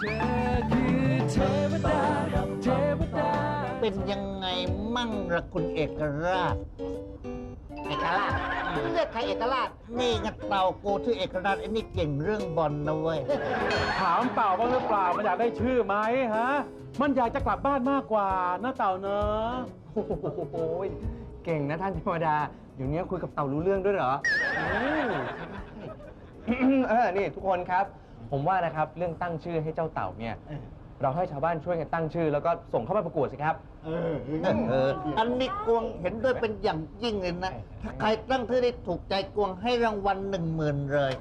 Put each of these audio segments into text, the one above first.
เธอคือเทวดาเทวดาเป็นยังไงมั่งละคุณเอกราช เอกราชเลือกใครเอกราช นี่ไงเต่ากูที่เอกราชไอ้นี่เก่งเรื่องบอลนะเว้ย ถามเต่าบ้างหรือเปล่า มันอยากได้ชื่อไหมฮะ มันอยากจะกลับบ้านมากกว่านะเต่าเนอะโอ้โหเก่งนะท่านเทวดา เดี๋ยวนี้คุยกับเต่ารู้เรื่องด้วยเหรออืม เออ นี่ทุกคนครับ ผมว่านะครับเรื่องตั้งชื่อให้เจ้าเต่าเนี่ยเราให้ชาวบ้านช่วยกันตั้งชื่อ แล้วก็ส่งเข้ามาประกวดสิครับเออ อันนี้กวงเห็นด้วยเป็นอย่างยิ่งเลยนะ ถ้าใครตั้งชื่อได้ถูกใจกวงให้รางวัลหนึ่งหมื่นเลย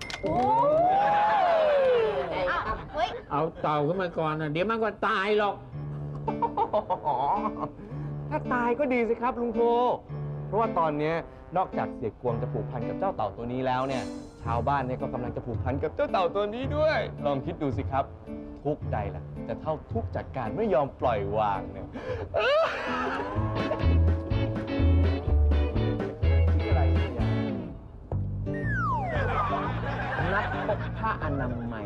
อ้าวเฮ้ย เอาเต่าขึ้นมาก่อนนะเดี๋ยวมันก็ตายหรอกอ๋อถ้าตายก็ดีสิครับลุงโทเพราะว่าตอนเนี้ย นอกจากเสียกวงจะผูกพันกับเจ้าเต่าตัวนี้แล้วเนี่ย ชาวบ้านเนี่ยก็กำลังจะผูกพันกับเจ้าเต่าตัวนี้ด้วย ลองคิดดูสิครับ ทุกข์ใดล่ะจะเท่าทุกข์จากการไม่ยอมปล่อยวางเนี่ยคิดอะไรเนี่ยนัดพบผ้าอนามัย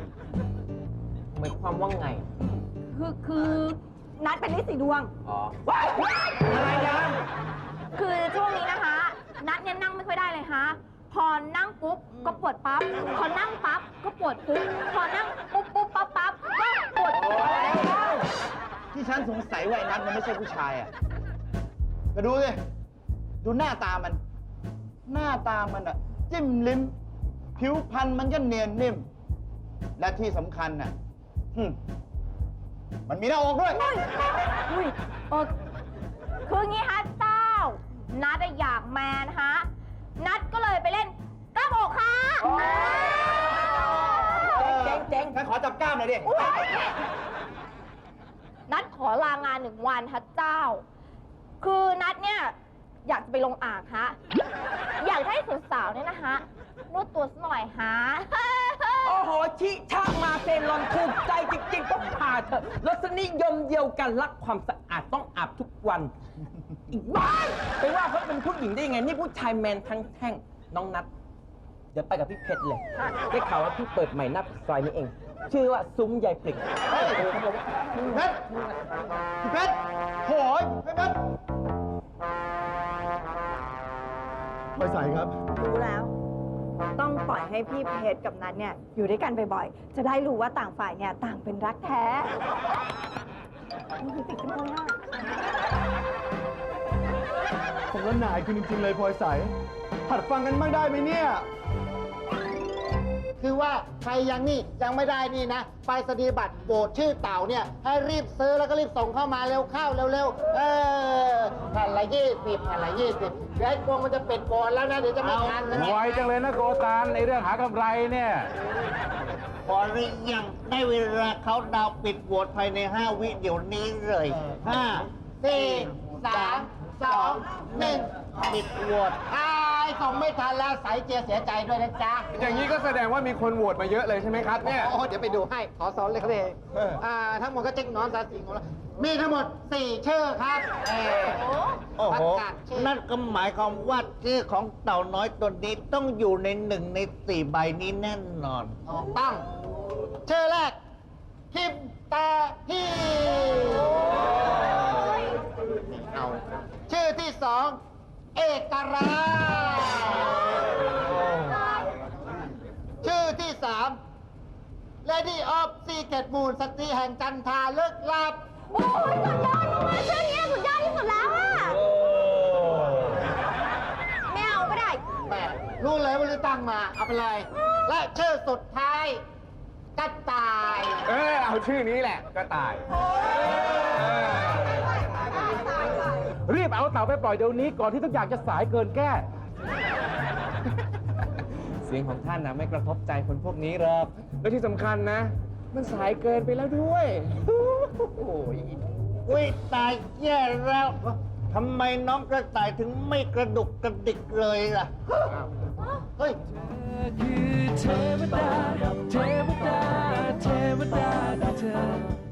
หมายความว่าไง คือคือนัดเป็นลิสีดวง อ๋ออะไรยังคือช่วงนี้นะคะ นัดเนี่ยนั่งไม่ค่อยได้เลยฮะ พอนั่งปุ๊บก็ปวดปั๊บ พอนั่งปั๊บก็ปวดปุ๊บ พอนั่งปุ๊บปุ๊บปั๊บปั๊บก็ปวดปุ๊บที่ฉันสงสัยว่าไอ้นัทมันไม่ใช่ผู้ชายอะก็ดูสิดูหน้าตามัน หน้าตามันอะ จิ้มลิ้ม ผิวพรรณมันก็เนียนนิ่ม และที่สำคัญน่ะหึมันมีหน้าอกด้วยอุ้ยเออคืองี้ฮะเจ้านัดอะอยากแมนฮะ นัดก็เลยไปเล่นกล้ามอกค่ะเจ๊งเจ๊งงั้นขอจับกล้ามหน่อยดิ อุ๊ยนัดขอลางานหนึ่งวันฮะเจ้า คือนัดเนี่ย อยากจะไปลงอ่างฮะ อยากให้สาวๆเนี่ยนะคะนวดตัวสักหน่อยฮะ โอ้โห ชิช่างมาเซลอนถูกใจจริงๆ ต้องพาเถอะรสนิยมเดียวกันรักความสะอาดต้องอาบทุกวัน อีกบ้านไปว่าเขาเป็นผู้หญิงได้ยังไง นี่ผู้ชายแมนทั้งแท่ง น้องนัด เดี๋ยวไปกับพี่เพชรเลย ได้ข่าวว่าพี่เปิดใหม่หน้าปากซอยนี้เอง ชื่อว่าซุ้มยายปลิกเพชรพี่เพชรโหยพี่เพชรไปใส่ครับ รู้แล้ว ต้องปล่อยให้พี่เพชรกับนัทเนี่ยอยู่ด้วยกันบ่อยๆ จะได้รู้ว่าต่างฝ่ายเนี่ยต่างเป็นรักแท้นี่ติดกันเลยอะ ผมละหนายคุณจริง ๆ เลยพลอยใสหัดฟังกันบ้างได้ไหมเนี่ย คือว่าใครยังนี่ยังไม่ได้นี่นะไปสนียบัตรโบสชื่อเต่าเนี่ย ให้รีบซื้อแล้วก็รีบส่งเข้ามาเร็วเข้าเร็วๆเออแผ่นละยี่สิบแผ่นละยี่สิบเดี๋ยวไอ้กวงมันจะปิดโบสแล้วนะเดี๋ยวจะไม่ทันนะไวจังเลยนะโกตานในเรื่องหากำไรเนี่ย พอหรือยังได้เวลาเขาดาวน์ปิดโหวตภายใน 5 วิเดี๋ยวนี้เลย5สี่สาม สองหนึ่งปิดโหวตอายส่งไม่ทันแล้วสายเจียเสียใจด้วยนะจ๊ะ อย่างนี้ก็แสดงว่ามีคนโหวตมาเยอะเลยใช่ไหมครับเนี่ย โอ้เดี๋ยวไปดูให้ ขอสอนเลยครับเองอ่า ทั้งหมดก็เจ๊กน้อนสาสิงของเรา มีทั้งหมด 4 ชื่อครับเออโอ้โหประกาศชื่อนั่นก็หมายความว่าชื่อของเต่าน้อยตัวนี้ต้องอยู่ในหนึ่งในสี่ใบนี้แน่นอน ถูกต้อง ชื่อแรก ราชชื่อที่สาม Lady of Secret Moon สตรีแห่งจันทราลึกลับ โอ้ยสุดยอดมากชื่อเนี้ยสุดยอดที่สุดแล้วอะไม่เอาก็ได้แม่รู้เลยว่าลือตั้งมา เอาไปเลย และชื่อสุดท้ายกระต่าย เออเอาชื่อนี้แหละก็ตาย รีบเอาเต่าไปปล่อยเดี๋ยวนี้ก่อนที่ทุกอย่างจะสายเกินแก้ เสียงของท่านนะไม่กระทบใจคนพวกนี้หรอกและที่สำคัญนะ มันสายเกินไปแล้วด้วย โอ้ยอุ้ยตายแย่แล้วทำไมน้องกระต่ายถึงไม่กระดุกกระดิกเลยล่ะ เฮ้ยเธอคือเทวดาเทวดาเทวดาเธอ